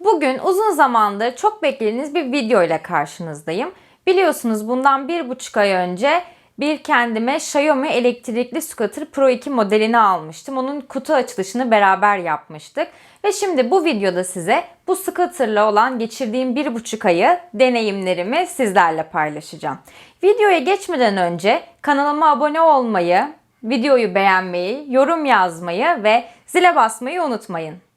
Bugün uzun zamandır çok beklediğiniz bir video ile karşınızdayım. Biliyorsunuz bundan bir buçuk ay önce bir kendime Xiaomi elektrikli scooter Pro 2 modelini almıştım. Onun kutu açılışını beraber yapmıştık. Ve şimdi bu videoda size bu scooterla olan geçirdiğim bir buçuk ayı deneyimlerimi sizlerle paylaşacağım. Videoya geçmeden önce kanalıma abone olmayı, videoyu beğenmeyi, yorum yazmayı ve zile basmayı unutmayın.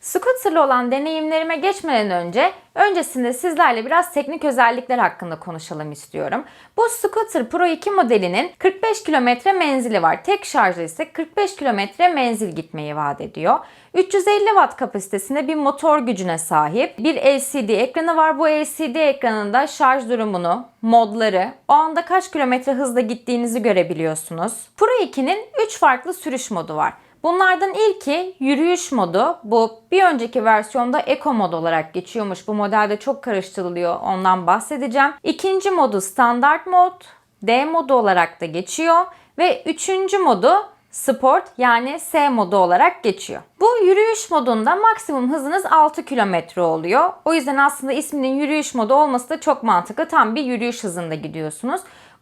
Scooter'la olan deneyimlerime geçmeden önce öncesinde sizlerle biraz teknik özellikler hakkında konuşalım istiyorum. Bu Scooter Pro 2 modelinin 45 kilometre menzili var. Tek şarjla ise 45 kilometre menzil gitmeyi vaat ediyor. 350 watt kapasitesinde bir motor gücüne sahip. Bir LCD ekranı var. Bu LCD ekranında şarj durumunu, modları, o anda kaç kilometre hızla gittiğinizi görebiliyorsunuz. Pro 2'nin 3 farklı sürüş modu var. Bunlardan ilki yürüyüş modu. Bu bir önceki versiyonda Eco mod olarak geçiyormuş. Bu modelde çok karıştırılıyor. Ondan bahsedeceğim. İkinci modu standart mod. D modu olarak da geçiyor. Ve üçüncü modu Sport yani S modu olarak geçiyor. Bu yürüyüş modunda maksimum hızınız 6 km oluyor. O yüzden aslında isminin yürüyüş modu olması da çok mantıklı. Tam bir yürüyüş hızında gidiyorsunuz.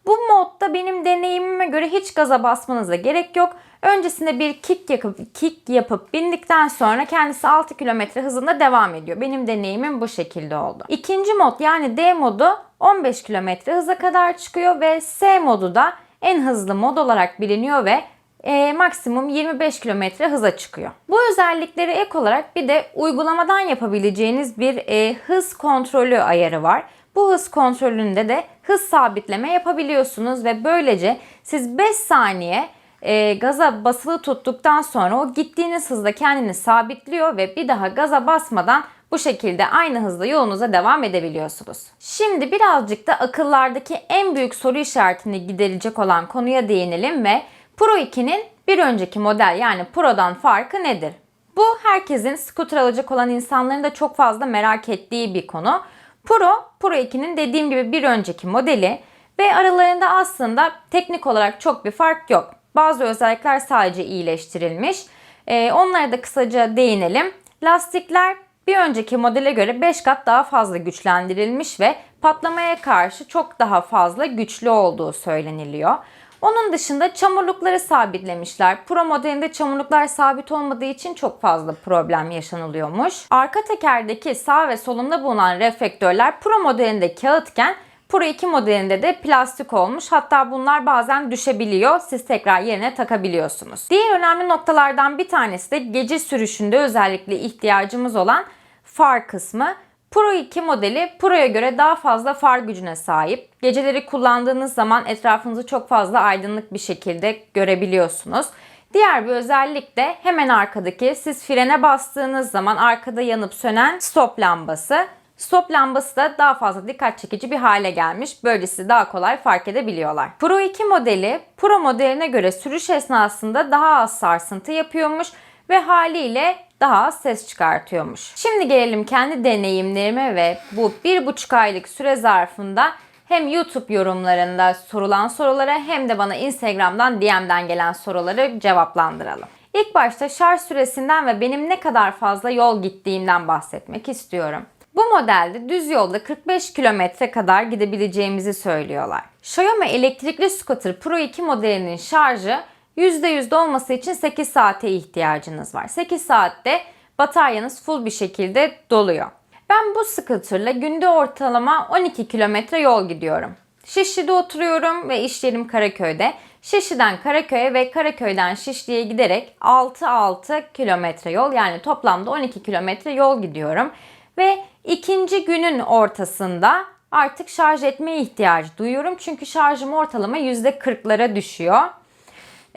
Bu modda benim deneyimime göre hiç gaza basmanıza gerek yok. Öncesinde bir kick yapıp, kick yapıp bindikten sonra kendisi 6 km hızında devam ediyor. Benim deneyimim bu şekilde oldu. İkinci mod yani D modu 15 km hıza kadar çıkıyor ve S modu da en hızlı mod olarak biliniyor ve e, maksimum 25 km hıza çıkıyor. Bu özellikleri ek olarak bir de uygulamadan yapabileceğiniz bir e, hız kontrolü ayarı var. Bu hız kontrolünde de hız sabitleme yapabiliyorsunuz ve böylece siz 5 saniye e, gaza basılı tuttuktan sonra o gittiğiniz hızda kendini sabitliyor ve bir daha gaza basmadan bu şekilde aynı hızla yolunuza devam edebiliyorsunuz. Şimdi birazcık da akıllardaki en büyük soru işaretini giderecek olan konuya değinelim ve Pro 2'nin bir önceki model yani Pro'dan farkı nedir? Bu herkesin scooter alacak olan insanların da çok fazla merak ettiği bir konu. Pro, Pro 2'nin dediğim gibi bir önceki modeli ve aralarında aslında teknik olarak çok bir fark yok. Bazı özellikler sadece iyileştirilmiş. Ee, onlara da kısaca değinelim. Lastikler bir önceki modele göre 5 kat daha fazla güçlendirilmiş ve patlamaya karşı çok daha fazla güçlü olduğu söyleniliyor. Onun dışında çamurlukları sabitlemişler. Pro modelinde çamurluklar sabit olmadığı için çok fazla problem yaşanılıyormuş. Arka tekerdeki sağ ve solunda bulunan reflektörler Pro modelinde kağıtken Pro 2 modelinde de plastik olmuş. Hatta bunlar bazen düşebiliyor. Siz tekrar yerine takabiliyorsunuz. Diğer önemli noktalardan bir tanesi de gece sürüşünde özellikle ihtiyacımız olan far kısmı. Pro 2 modeli Pro'ya göre daha fazla far gücüne sahip. Geceleri kullandığınız zaman etrafınızı çok fazla aydınlık bir şekilde görebiliyorsunuz. Diğer bir özellik de hemen arkadaki siz frene bastığınız zaman arkada yanıp sönen stop lambası. Stop lambası da daha fazla dikkat çekici bir hale gelmiş. Böylesi daha kolay fark edebiliyorlar. Pro 2 modeli Pro modeline göre sürüş esnasında daha az sarsıntı yapıyormuş ve haliyle daha ses çıkartıyormuş. Şimdi gelelim kendi deneyimlerime ve bu bir buçuk aylık süre zarfında hem YouTube yorumlarında sorulan sorulara hem de bana Instagram'dan DM'den gelen soruları cevaplandıralım. İlk başta şarj süresinden ve benim ne kadar fazla yol gittiğimden bahsetmek istiyorum. Bu modelde düz yolda 45 kilometre kadar gidebileceğimizi söylüyorlar. Xiaomi elektrikli scooter Pro 2 modelinin şarjı %100 dolması için 8 saate ihtiyacınız var. 8 saatte bataryanız full bir şekilde doluyor. Ben bu scooterla günde ortalama 12 kilometre yol gidiyorum. Şişli'de oturuyorum ve iş yerim Karaköy'de. Şişli'den Karaköy'e ve Karaköy'den Şişli'ye giderek 6-6 kilometre yol yani toplamda 12 kilometre yol gidiyorum. Ve ikinci günün ortasında artık şarj etmeye ihtiyacı duyuyorum. Çünkü şarjım ortalama %40'lara düşüyor.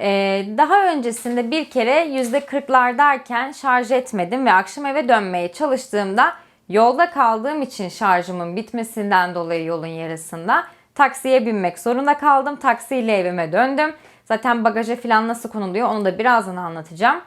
Ee, daha öncesinde bir kere %40'lardayken şarj etmedim ve akşam eve dönmeye çalıştığımda yolda kaldığım için şarjımın bitmesinden dolayı yolun yarısında taksiye binmek zorunda kaldım. Taksiyle evime döndüm. Zaten bagaja falan nasıl konuluyor onu da birazdan anlatacağım.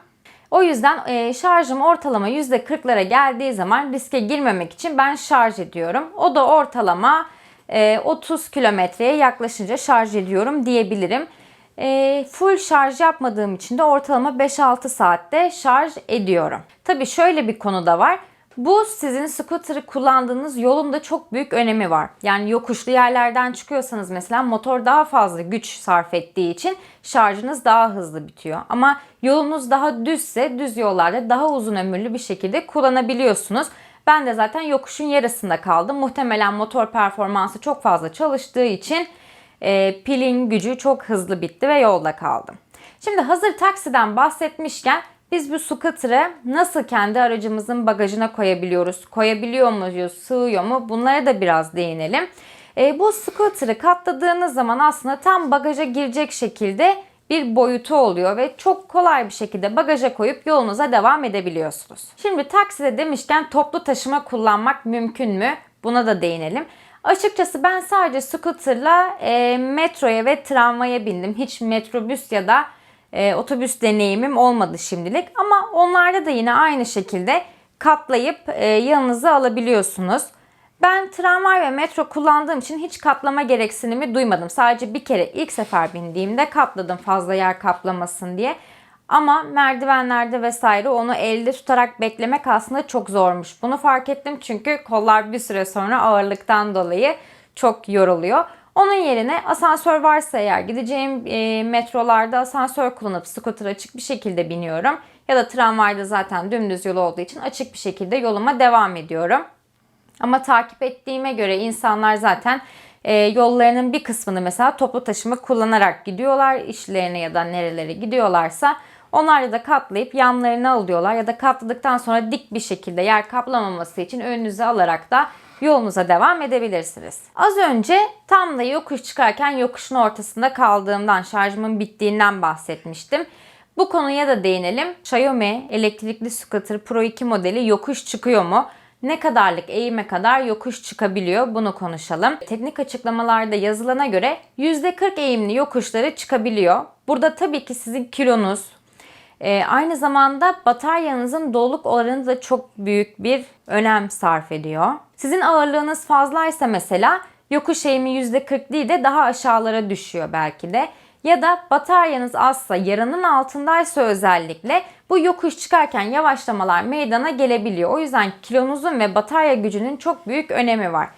O yüzden e, şarjım ortalama %40'lara geldiği zaman riske girmemek için ben şarj ediyorum. O da ortalama e, 30 kilometreye yaklaşınca şarj ediyorum diyebilirim. E, full şarj yapmadığım için de ortalama 5-6 saatte şarj ediyorum. Tabii şöyle bir konu da var. Bu sizin scooter'ı kullandığınız yolun da çok büyük önemi var. Yani yokuşlu yerlerden çıkıyorsanız mesela motor daha fazla güç sarf ettiği için şarjınız daha hızlı bitiyor. Ama yolunuz daha düzse düz yollarda daha uzun ömürlü bir şekilde kullanabiliyorsunuz. Ben de zaten yokuşun yarısında kaldım. Muhtemelen motor performansı çok fazla çalıştığı için e, pilin gücü çok hızlı bitti ve yolda kaldım. Şimdi hazır taksiden bahsetmişken biz bu scooter'ı nasıl kendi aracımızın bagajına koyabiliyoruz? Koyabiliyor muyuz? Sığıyor mu? Bunlara da biraz değinelim. E, bu scooter'ı katladığınız zaman aslında tam bagaja girecek şekilde bir boyutu oluyor ve çok kolay bir şekilde bagaja koyup yolunuza devam edebiliyorsunuz. Şimdi takside demişken toplu taşıma kullanmak mümkün mü? Buna da değinelim. Açıkçası ben sadece scooter'la e, metroya ve tramvaya bindim. Hiç metrobüs ya da e, otobüs deneyimim olmadı şimdilik. Ama onlarda da yine aynı şekilde katlayıp e, yanınıza alabiliyorsunuz. Ben tramvay ve metro kullandığım için hiç katlama gereksinimi duymadım. Sadece bir kere ilk sefer bindiğimde katladım fazla yer kaplamasın diye. Ama merdivenlerde vesaire onu elde tutarak beklemek aslında çok zormuş. Bunu fark ettim çünkü kollar bir süre sonra ağırlıktan dolayı çok yoruluyor. Onun yerine asansör varsa eğer gideceğim e, metrolarda asansör kullanıp scooter açık bir şekilde biniyorum. Ya da tramvayda zaten dümdüz yol olduğu için açık bir şekilde yoluma devam ediyorum. Ama takip ettiğime göre insanlar zaten e, yollarının bir kısmını mesela toplu taşıma kullanarak gidiyorlar. işlerine ya da nerelere gidiyorlarsa onları da katlayıp yanlarına alıyorlar ya da katladıktan sonra dik bir şekilde yer kaplamaması için önünüze alarak da yolunuza devam edebilirsiniz. Az önce tam da yokuş çıkarken yokuşun ortasında kaldığımdan, şarjımın bittiğinden bahsetmiştim. Bu konuya da değinelim. Xiaomi elektrikli scooter Pro 2 modeli yokuş çıkıyor mu? ne kadarlık eğime kadar yokuş çıkabiliyor bunu konuşalım. Teknik açıklamalarda yazılana göre %40 eğimli yokuşları çıkabiliyor. Burada tabii ki sizin kilonuz, e, aynı zamanda bataryanızın doluluk oranı da çok büyük bir önem sarf ediyor. Sizin ağırlığınız fazlaysa mesela yokuş eğimi %40 değil de daha aşağılara düşüyor belki de. Ya da bataryanız azsa, yarının altındaysa özellikle bu yokuş çıkarken yavaşlamalar meydana gelebiliyor. O yüzden kilonuzun ve batarya gücünün çok büyük önemi var.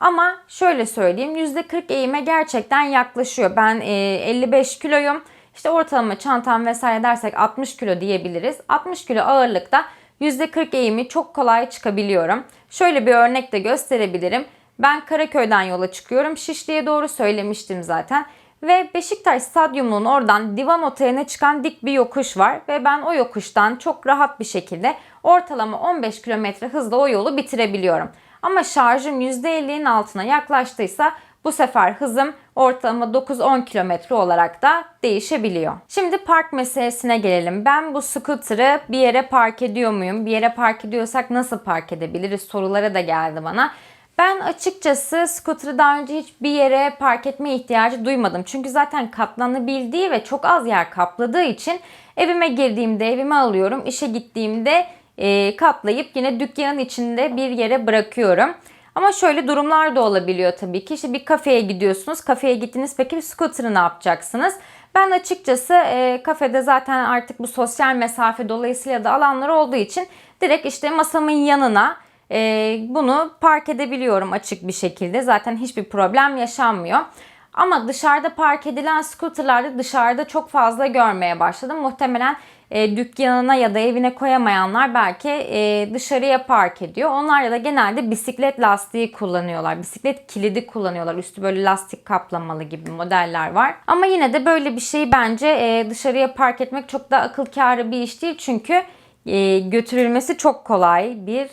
Ama şöyle söyleyeyim %40 eğime gerçekten yaklaşıyor. Ben 55 kiloyum. İşte ortalama çantam vesaire dersek 60 kilo diyebiliriz. 60 kilo ağırlıkta %40 eğimi çok kolay çıkabiliyorum. Şöyle bir örnek de gösterebilirim. Ben Karaköy'den yola çıkıyorum. Şişli'ye doğru söylemiştim zaten. Ve Beşiktaş Stadyumu'nun oradan Divan Oteline çıkan dik bir yokuş var. Ve ben o yokuştan çok rahat bir şekilde ortalama 15 km hızla o yolu bitirebiliyorum. Ama şarjım %50'nin altına yaklaştıysa bu sefer hızım ortalama 9-10 kilometre olarak da değişebiliyor. Şimdi park meselesine gelelim. Ben bu scooter'ı bir yere park ediyor muyum? Bir yere park ediyorsak nasıl park edebiliriz? Sorulara da geldi bana. Ben açıkçası scooter'ı daha önce hiç bir yere park etme ihtiyacı duymadım. Çünkü zaten katlanabildiği ve çok az yer kapladığı için evime girdiğimde evime alıyorum. İşe gittiğimde e, katlayıp yine dükkanın içinde bir yere bırakıyorum. Ama şöyle durumlar da olabiliyor tabii ki. İşte bir kafeye gidiyorsunuz. Kafeye gittiniz peki scooter'ı ne yapacaksınız? Ben açıkçası e, kafede zaten artık bu sosyal mesafe dolayısıyla da alanlar olduğu için direkt işte masamın yanına e, bunu park edebiliyorum açık bir şekilde. Zaten hiçbir problem yaşanmıyor. Ama dışarıda park edilen scooterlarda dışarıda çok fazla görmeye başladım. Muhtemelen e, dükkanına ya da evine koyamayanlar belki e, dışarıya park ediyor. Onlar da genelde bisiklet lastiği kullanıyorlar. Bisiklet kilidi kullanıyorlar. Üstü böyle lastik kaplamalı gibi modeller var. Ama yine de böyle bir şeyi bence e, dışarıya park etmek çok da akıl kârı bir iş değil. Çünkü e, götürülmesi çok kolay bir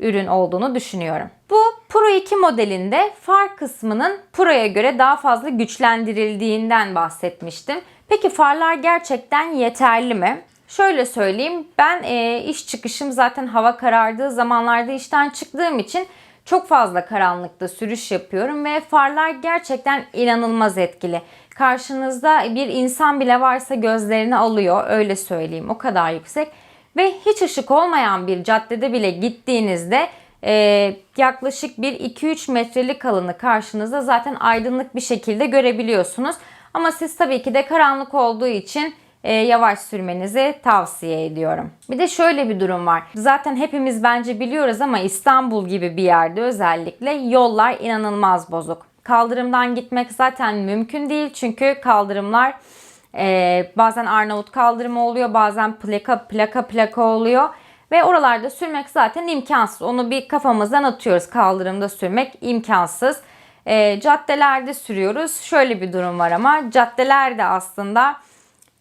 ürün olduğunu düşünüyorum. Bu Pro 2 modelinde far kısmının Pro'ya göre daha fazla güçlendirildiğinden bahsetmiştim. Peki farlar gerçekten yeterli mi? Şöyle söyleyeyim ben e, iş çıkışım zaten hava karardığı zamanlarda işten çıktığım için çok fazla karanlıkta sürüş yapıyorum ve farlar gerçekten inanılmaz etkili. Karşınızda bir insan bile varsa gözlerini alıyor öyle söyleyeyim o kadar yüksek. Ve hiç ışık olmayan bir caddede bile gittiğinizde e, yaklaşık bir 2-3 metrelik alanı karşınızda zaten aydınlık bir şekilde görebiliyorsunuz. Ama siz tabii ki de karanlık olduğu için e, yavaş sürmenizi tavsiye ediyorum. Bir de şöyle bir durum var. Zaten hepimiz bence biliyoruz ama İstanbul gibi bir yerde özellikle yollar inanılmaz bozuk. Kaldırımdan gitmek zaten mümkün değil çünkü kaldırımlar e, bazen Arnavut kaldırımı oluyor, bazen plaka plaka plaka oluyor. Ve oralarda sürmek zaten imkansız. Onu bir kafamızdan atıyoruz. Kaldırımda sürmek imkansız. E, caddelerde sürüyoruz. Şöyle bir durum var ama caddelerde aslında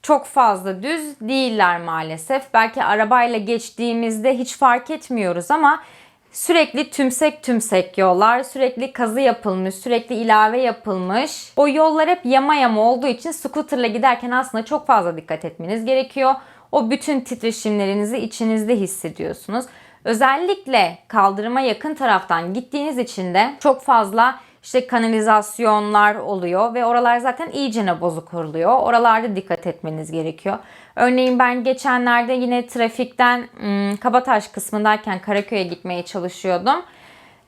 çok fazla düz değiller maalesef. Belki arabayla geçtiğimizde hiç fark etmiyoruz ama sürekli tümsek tümsek yollar, sürekli kazı yapılmış, sürekli ilave yapılmış. O yollar hep yama yama olduğu için scooterla giderken aslında çok fazla dikkat etmeniz gerekiyor. O bütün titreşimlerinizi içinizde hissediyorsunuz. Özellikle kaldırıma yakın taraftan gittiğiniz için de çok fazla işte kanalizasyonlar oluyor ve oralar zaten iyicene bozuk oluyor. Oralarda dikkat etmeniz gerekiyor. Örneğin ben geçenlerde yine trafikten ım, Kabataş kısmındayken Karaköy'e gitmeye çalışıyordum.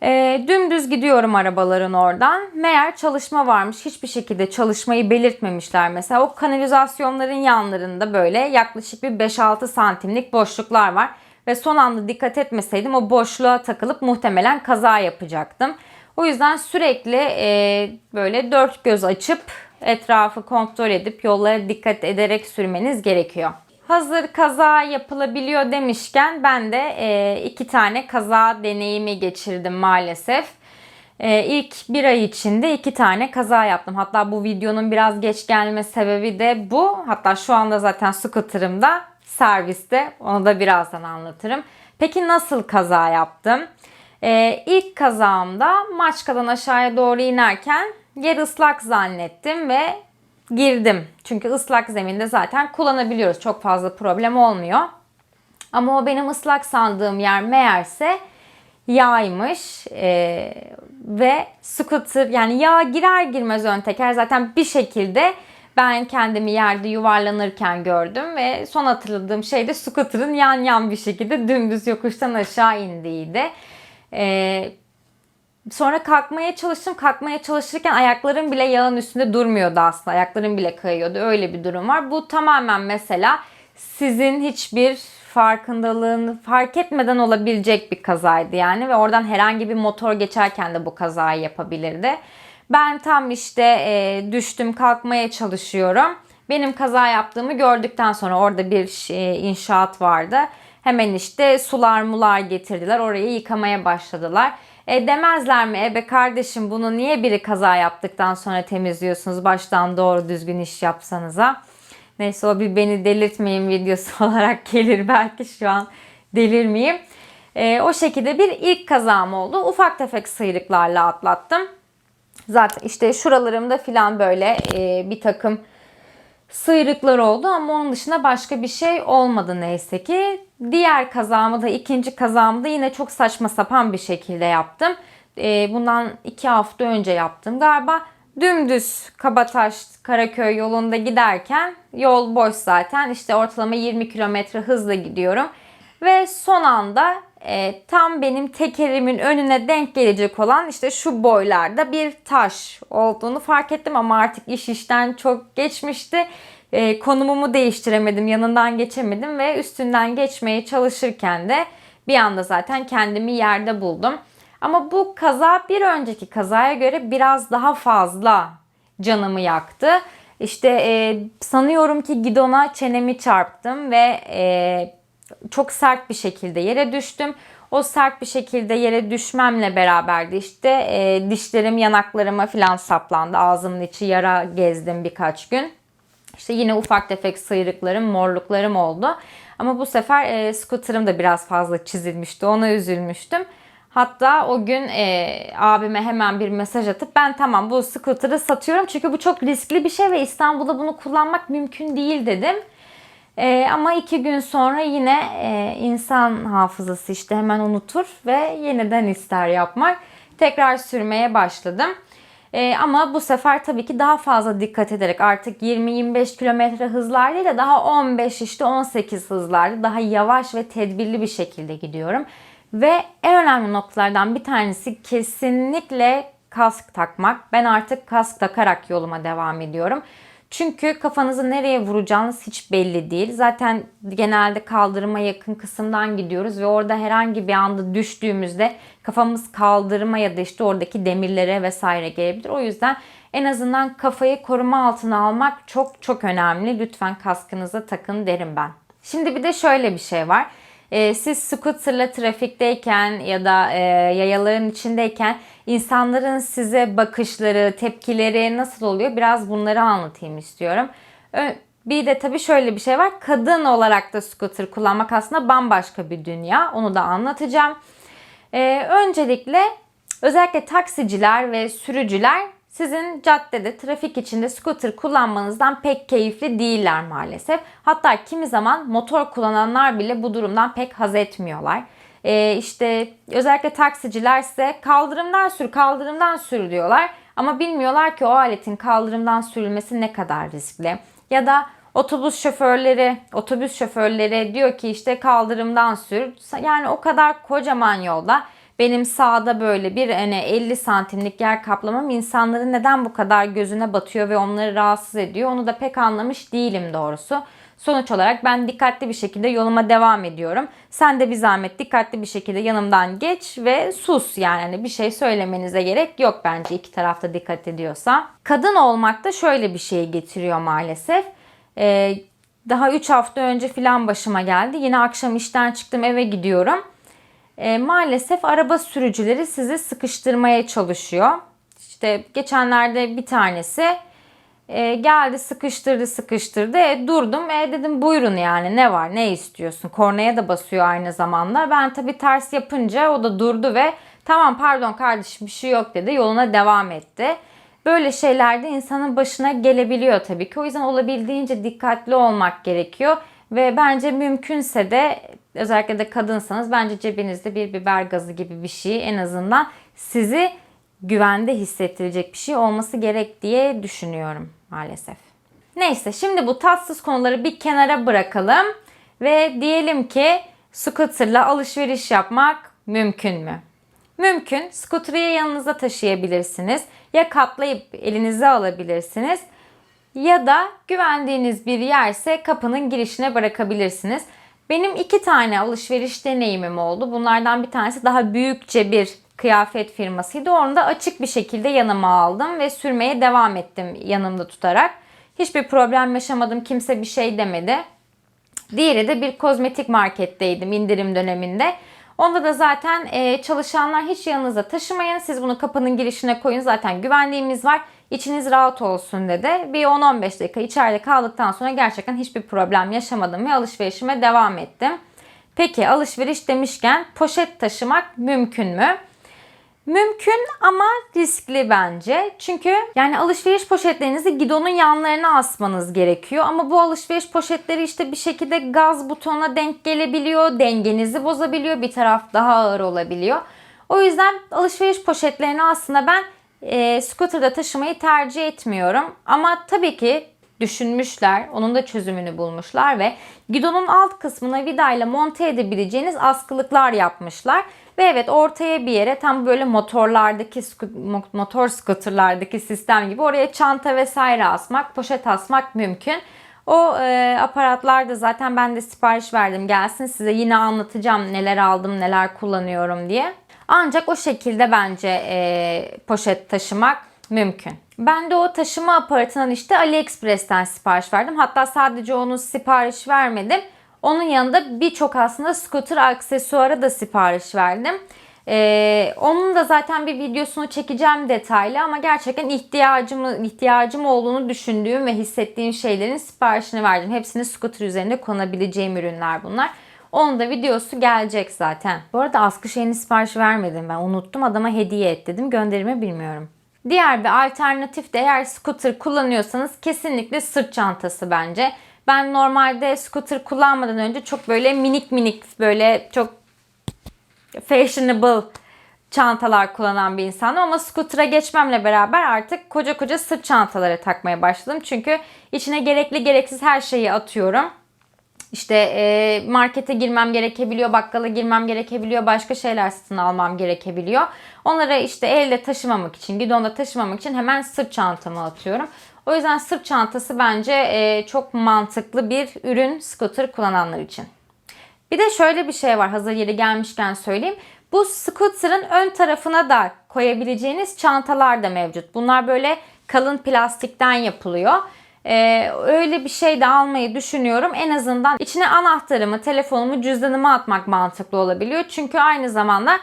E, dümdüz gidiyorum arabaların oradan. Meğer çalışma varmış. Hiçbir şekilde çalışmayı belirtmemişler. Mesela o kanalizasyonların yanlarında böyle yaklaşık bir 5-6 santimlik boşluklar var. Ve son anda dikkat etmeseydim o boşluğa takılıp muhtemelen kaza yapacaktım. O yüzden sürekli e, böyle dört göz açıp etrafı kontrol edip yollara dikkat ederek sürmeniz gerekiyor. Hazır kaza yapılabiliyor demişken ben de e, iki tane kaza deneyimi geçirdim maalesef. E, ilk bir ay içinde iki tane kaza yaptım. Hatta bu videonun biraz geç gelme sebebi de bu. Hatta şu anda zaten scooter'ımda serviste. Onu da birazdan anlatırım. Peki nasıl kaza yaptım? Ee, ilk kazamda Maçka'dan aşağıya doğru inerken yer ıslak zannettim ve girdim. Çünkü ıslak zeminde zaten kullanabiliyoruz. Çok fazla problem olmuyor. Ama o benim ıslak sandığım yer meğerse yağymış ee, ve scooter yani yağ girer girmez ön teker zaten bir şekilde ben kendimi yerde yuvarlanırken gördüm ve son hatırladığım şey de scooter'ın yan yan bir şekilde dümdüz yokuştan aşağı indiğiydi. Ee, sonra kalkmaya çalıştım. Kalkmaya çalışırken ayaklarım bile yağın üstünde durmuyordu aslında. Ayaklarım bile kayıyordu. Öyle bir durum var. Bu tamamen mesela sizin hiçbir farkındalığını fark etmeden olabilecek bir kazaydı yani ve oradan herhangi bir motor geçerken de bu kazayı yapabilirdi. Ben tam işte e, düştüm kalkmaya çalışıyorum. Benim kaza yaptığımı gördükten sonra orada bir e, inşaat vardı. Hemen işte sular mular getirdiler. Orayı yıkamaya başladılar. E demezler mi? Ebe kardeşim bunu niye biri kaza yaptıktan sonra temizliyorsunuz? Baştan doğru düzgün iş yapsanıza. Neyse o bir beni delirtmeyin videosu olarak gelir belki şu an delirmeyeyim. E, o şekilde bir ilk kazam oldu. Ufak tefek sıyrıklarla atlattım. Zaten işte şuralarımda filan böyle e, bir takım sıyrıklar oldu ama onun dışında başka bir şey olmadı neyse ki. Diğer kazamı da ikinci kazamı da yine çok saçma sapan bir şekilde yaptım. E, bundan iki hafta önce yaptım galiba. Dümdüz Kabataş Karaköy yolunda giderken yol boş zaten işte ortalama 20 kilometre hızla gidiyorum. Ve son anda e, tam benim tekerimin önüne denk gelecek olan işte şu boylarda bir taş olduğunu fark ettim ama artık iş işten çok geçmişti. E, konumumu değiştiremedim, yanından geçemedim ve üstünden geçmeye çalışırken de bir anda zaten kendimi yerde buldum. Ama bu kaza bir önceki kazaya göre biraz daha fazla canımı yaktı. İşte e, sanıyorum ki gidona çenemi çarptım ve e, çok sert bir şekilde yere düştüm. O sert bir şekilde yere düşmemle beraberdi işte e, dişlerim yanaklarıma falan saplandı. Ağzımın içi yara gezdim birkaç gün. İşte yine ufak tefek sıyrıklarım, morluklarım oldu. Ama bu sefer e, scooter'ım da biraz fazla çizilmişti. Ona üzülmüştüm. Hatta o gün e, abime hemen bir mesaj atıp ben tamam bu scooter'ı satıyorum çünkü bu çok riskli bir şey ve İstanbul'da bunu kullanmak mümkün değil dedim. E, ama iki gün sonra yine e, insan hafızası işte hemen unutur ve yeniden ister yapmak. Tekrar sürmeye başladım. E, ama bu sefer tabii ki daha fazla dikkat ederek artık 20-25 kilometre hızlar değil de daha 15 işte 18 hızlarda daha yavaş ve tedbirli bir şekilde gidiyorum. Ve en önemli noktalardan bir tanesi kesinlikle kask takmak. Ben artık kask takarak yoluma devam ediyorum. Çünkü kafanızı nereye vuracağınız hiç belli değil. Zaten genelde kaldırıma yakın kısımdan gidiyoruz ve orada herhangi bir anda düştüğümüzde kafamız kaldırıma ya da işte oradaki demirlere vesaire gelebilir. O yüzden en azından kafayı koruma altına almak çok çok önemli. Lütfen kaskınıza takın derim ben. Şimdi bir de şöyle bir şey var. Ee, siz scooterla trafikteyken ya da e, yayaların içindeyken insanların size bakışları, tepkileri nasıl oluyor? Biraz bunları anlatayım istiyorum. Bir de tabii şöyle bir şey var. Kadın olarak da scooter kullanmak aslında bambaşka bir dünya. Onu da anlatacağım. Ee, öncelikle özellikle taksiciler ve sürücüler sizin caddede, trafik içinde scooter kullanmanızdan pek keyifli değiller maalesef. Hatta kimi zaman motor kullananlar bile bu durumdan pek haz etmiyorlar. Ee, işte özellikle taksiciler size kaldırımdan sür, kaldırımdan sür diyorlar. Ama bilmiyorlar ki o aletin kaldırımdan sürülmesi ne kadar riskli. Ya da otobüs şoförleri, otobüs şoförleri diyor ki işte kaldırımdan sür. Yani o kadar kocaman yolda benim sağda böyle bir hani 50 santimlik yer kaplamam insanların neden bu kadar gözüne batıyor ve onları rahatsız ediyor onu da pek anlamış değilim doğrusu. Sonuç olarak ben dikkatli bir şekilde yoluma devam ediyorum. Sen de bir zahmet dikkatli bir şekilde yanımdan geç ve sus yani hani bir şey söylemenize gerek yok bence iki tarafta dikkat ediyorsa. Kadın olmak da şöyle bir şey getiriyor maalesef. Ee, daha 3 hafta önce filan başıma geldi. Yine akşam işten çıktım eve gidiyorum. E, maalesef araba sürücüleri sizi sıkıştırmaya çalışıyor. İşte geçenlerde bir tanesi e, geldi sıkıştırdı sıkıştırdı. E, durdum e, dedim buyurun yani ne var ne istiyorsun. Kornaya da basıyor aynı zamanda. Ben tabii ters yapınca o da durdu ve tamam pardon kardeşim bir şey yok dedi yoluna devam etti. Böyle şeylerde insanın başına gelebiliyor tabii ki. O yüzden olabildiğince dikkatli olmak gerekiyor. Ve bence mümkünse de özellikle de kadınsanız bence cebinizde bir biber gazı gibi bir şey en azından sizi güvende hissettirecek bir şey olması gerek diye düşünüyorum maalesef. Neyse şimdi bu tatsız konuları bir kenara bırakalım ve diyelim ki scooterla alışveriş yapmak mümkün mü? Mümkün. Scooter'ı yanınıza taşıyabilirsiniz. Ya katlayıp elinize alabilirsiniz ya da güvendiğiniz bir yerse kapının girişine bırakabilirsiniz. Benim iki tane alışveriş deneyimim oldu. Bunlardan bir tanesi daha büyükçe bir kıyafet firmasıydı. Onu da açık bir şekilde yanıma aldım ve sürmeye devam ettim yanımda tutarak. Hiçbir problem yaşamadım. Kimse bir şey demedi. Diğeri de bir kozmetik marketteydim indirim döneminde. Onda da zaten e, çalışanlar hiç yanınıza taşımayın. Siz bunu kapının girişine koyun. Zaten güvenliğimiz var. İçiniz rahat olsun dedi. Bir 10-15 dakika içeride kaldıktan sonra gerçekten hiçbir problem yaşamadım ve alışverişime devam ettim. Peki alışveriş demişken poşet taşımak mümkün mü? Mümkün ama riskli bence. Çünkü yani alışveriş poşetlerinizi gidonun yanlarına asmanız gerekiyor. Ama bu alışveriş poşetleri işte bir şekilde gaz butonuna denk gelebiliyor. Dengenizi bozabiliyor. Bir taraf daha ağır olabiliyor. O yüzden alışveriş poşetlerini aslında ben e, scooter'da taşımayı tercih etmiyorum. Ama tabii ki düşünmüşler. Onun da çözümünü bulmuşlar ve gidonun alt kısmına vidayla monte edebileceğiniz askılıklar yapmışlar. Ve evet ortaya bir yere tam böyle motorlardaki motor scooterlardaki sistem gibi oraya çanta vesaire asmak, poşet asmak mümkün. O e, aparatlarda zaten ben de sipariş verdim gelsin size yine anlatacağım neler aldım neler kullanıyorum diye. Ancak o şekilde bence e, poşet taşımak mümkün. Ben de o taşıma aparatından işte AliExpress'ten sipariş verdim. Hatta sadece onu sipariş vermedim. Onun yanında birçok aslında scooter aksesuarı da sipariş verdim. Ee, onun da zaten bir videosunu çekeceğim detaylı ama gerçekten ihtiyacım, ihtiyacım olduğunu düşündüğüm ve hissettiğim şeylerin siparişini verdim. Hepsini scooter üzerinde kullanabileceğim ürünler bunlar. Onun da videosu gelecek zaten. Bu arada askı şeyini sipariş vermedim ben. Unuttum adama hediye et dedim. Gönderimi bilmiyorum. Diğer bir alternatif de eğer scooter kullanıyorsanız kesinlikle sırt çantası bence. Ben normalde scooter kullanmadan önce çok böyle minik minik böyle çok fashionable çantalar kullanan bir insanım ama scooter'a geçmemle beraber artık koca koca sırt çantaları takmaya başladım. Çünkü içine gerekli gereksiz her şeyi atıyorum. İşte e, markete girmem gerekebiliyor, bakkala girmem gerekebiliyor, başka şeyler satın almam gerekebiliyor. Onları işte elde taşımamak için, gidonda taşımamak için hemen sırt çantama atıyorum. O yüzden sırt çantası bence e, çok mantıklı bir ürün scooter kullananlar için. Bir de şöyle bir şey var hazır yeri gelmişken söyleyeyim. Bu scooter'ın ön tarafına da koyabileceğiniz çantalar da mevcut. Bunlar böyle kalın plastikten yapılıyor. Ee, öyle bir şey de almayı düşünüyorum. En azından içine anahtarımı, telefonumu, cüzdanımı atmak mantıklı olabiliyor. Çünkü aynı zamanda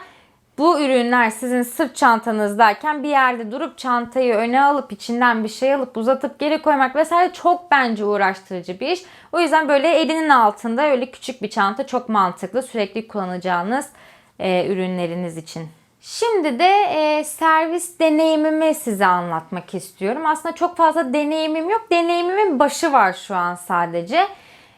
bu ürünler sizin sırt çantanızdayken bir yerde durup çantayı öne alıp içinden bir şey alıp uzatıp geri koymak vesaire çok bence uğraştırıcı bir iş. O yüzden böyle elinin altında öyle küçük bir çanta çok mantıklı sürekli kullanacağınız e, ürünleriniz için. Şimdi de e, servis deneyimimi size anlatmak istiyorum. Aslında çok fazla deneyimim yok. Deneyimimin başı var şu an sadece.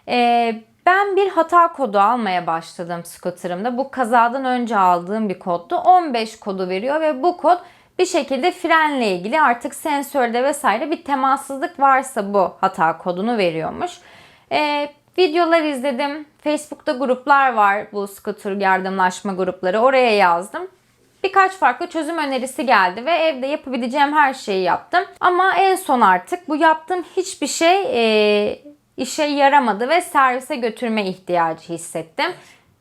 E, ben bir hata kodu almaya başladım scooter'ımda. Bu kazadan önce aldığım bir koddu. 15 kodu veriyor ve bu kod bir şekilde frenle ilgili artık sensörde vesaire bir temassızlık varsa bu hata kodunu veriyormuş. Ee, videolar izledim. Facebook'ta gruplar var bu scooter yardımlaşma grupları. Oraya yazdım. Birkaç farklı çözüm önerisi geldi ve evde yapabileceğim her şeyi yaptım. Ama en son artık bu yaptığım hiçbir şey e, işe yaramadı ve servise götürme ihtiyacı hissettim.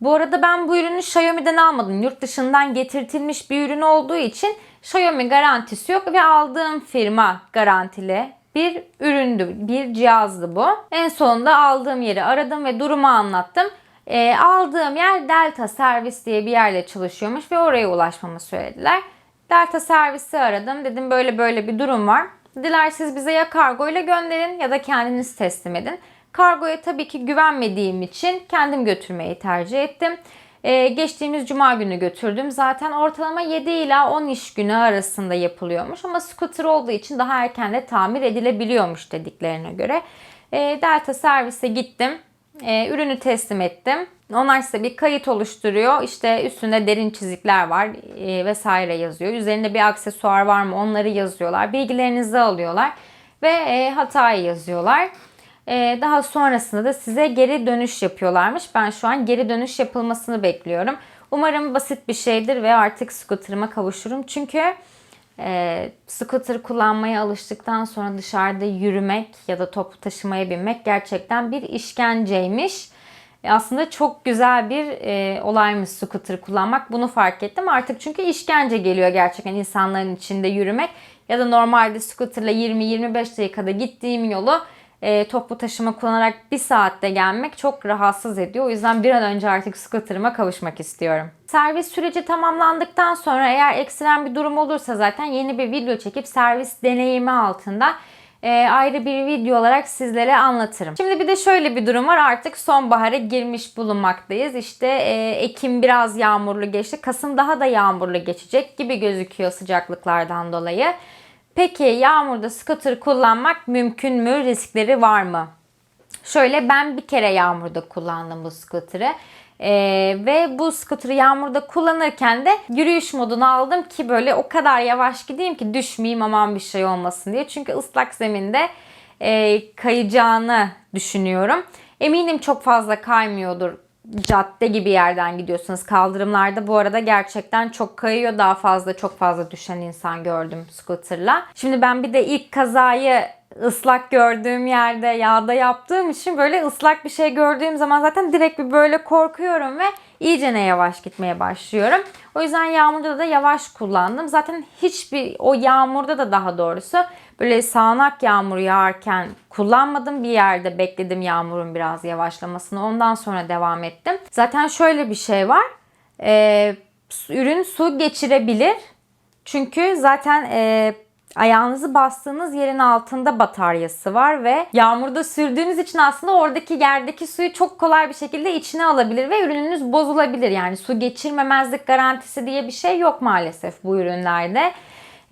Bu arada ben bu ürünü Xiaomi'den almadım. Yurt dışından getirtilmiş bir ürün olduğu için Xiaomi garantisi yok ve aldığım firma garantili bir üründü, bir cihazdı bu. En sonunda aldığım yeri aradım ve durumu anlattım. E, aldığım yer Delta Servis diye bir yerle çalışıyormuş ve oraya ulaşmamı söylediler. Delta Servis'i aradım. Dedim böyle böyle bir durum var. Dediler bize ya kargo ile gönderin ya da kendiniz teslim edin. Kargoya tabii ki güvenmediğim için kendim götürmeyi tercih ettim. Ee, geçtiğimiz cuma günü götürdüm. Zaten ortalama 7 ila 10 iş günü arasında yapılıyormuş. Ama scooter olduğu için daha erken de tamir edilebiliyormuş dediklerine göre. Ee, Delta servise gittim. Ee, ürünü teslim ettim. Onlar size bir kayıt oluşturuyor. İşte üstünde derin çizikler var e, vesaire yazıyor. Üzerinde bir aksesuar var mı onları yazıyorlar. Bilgilerinizi alıyorlar ve e, hatayı yazıyorlar. E, daha sonrasında da size geri dönüş yapıyorlarmış. Ben şu an geri dönüş yapılmasını bekliyorum. Umarım basit bir şeydir ve artık scooter'ıma kavuşurum. Çünkü e, scooter kullanmaya alıştıktan sonra dışarıda yürümek ya da toplu taşımaya binmek gerçekten bir işkenceymiş. E, aslında çok güzel bir e, olaymış scooter kullanmak. Bunu fark ettim. Artık çünkü işkence geliyor gerçekten insanların içinde yürümek. Ya da normalde scooterla 20-25 dakikada gittiğim yolu e, toplu taşıma kullanarak bir saatte gelmek çok rahatsız ediyor. O yüzden bir an önce artık scooter'ıma kavuşmak istiyorum. Servis süreci tamamlandıktan sonra eğer ekstrem bir durum olursa zaten yeni bir video çekip servis deneyimi altında e, ayrı bir video olarak sizlere anlatırım. Şimdi bir de şöyle bir durum var. Artık sonbahara girmiş bulunmaktayız. İşte e, Ekim biraz yağmurlu geçti. Kasım daha da yağmurlu geçecek gibi gözüküyor sıcaklıklardan dolayı. Peki yağmurda scooter kullanmak mümkün mü? Riskleri var mı? Şöyle ben bir kere yağmurda kullandım bu scooter'ı. Ee, ve bu scooter'ı yağmurda kullanırken de yürüyüş modunu aldım ki böyle o kadar yavaş gideyim ki düşmeyeyim aman bir şey olmasın diye. Çünkü ıslak zeminde e, kayacağını düşünüyorum. Eminim çok fazla kaymıyordur cadde gibi yerden gidiyorsunuz. Kaldırımlarda bu arada gerçekten çok kayıyor. Daha fazla çok fazla düşen insan gördüm scooter'la. Şimdi ben bir de ilk kazayı ıslak gördüğüm yerde yağda yaptığım için böyle ıslak bir şey gördüğüm zaman zaten direkt bir böyle korkuyorum ve iyice ne yavaş gitmeye başlıyorum. O yüzden yağmurda da yavaş kullandım. Zaten hiçbir o yağmurda da daha doğrusu böyle sağanak yağmur yağarken kullanmadım. Bir yerde bekledim yağmurun biraz yavaşlamasını. Ondan sonra devam ettim. Zaten şöyle bir şey var. Ee, ürün su geçirebilir. Çünkü zaten e, ayağınızı bastığınız yerin altında bataryası var ve yağmurda sürdüğünüz için aslında oradaki yerdeki suyu çok kolay bir şekilde içine alabilir ve ürününüz bozulabilir. Yani su geçirmemezlik garantisi diye bir şey yok maalesef bu ürünlerde.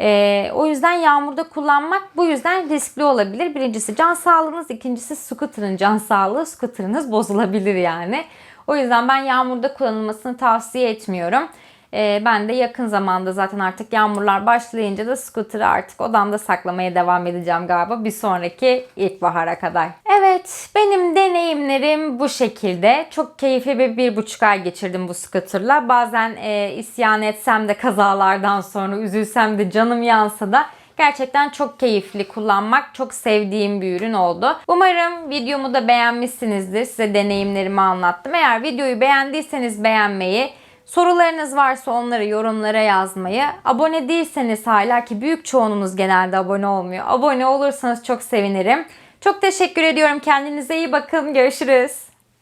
Ee, o yüzden yağmurda kullanmak bu yüzden riskli olabilir. Birincisi can sağlığınız, ikincisi scooter'ın can sağlığı. Scooter'ınız bozulabilir yani. O yüzden ben yağmurda kullanılmasını tavsiye etmiyorum. Ee, ben de yakın zamanda zaten artık yağmurlar başlayınca da scooter'ı artık odamda saklamaya devam edeceğim galiba bir sonraki ilkbahara kadar. Evet benim deneyimlerim bu şekilde. Çok keyifli bir bir buçuk ay geçirdim bu scooter'la. Bazen e, isyan etsem de kazalardan sonra üzülsem de canım yansa da Gerçekten çok keyifli kullanmak, çok sevdiğim bir ürün oldu. Umarım videomu da beğenmişsinizdir. Size deneyimlerimi anlattım. Eğer videoyu beğendiyseniz beğenmeyi, sorularınız varsa onları yorumlara yazmayı, abone değilseniz hala ki büyük çoğunluğunuz genelde abone olmuyor. Abone olursanız çok sevinirim. Çok teşekkür ediyorum. Kendinize iyi bakın. Görüşürüz.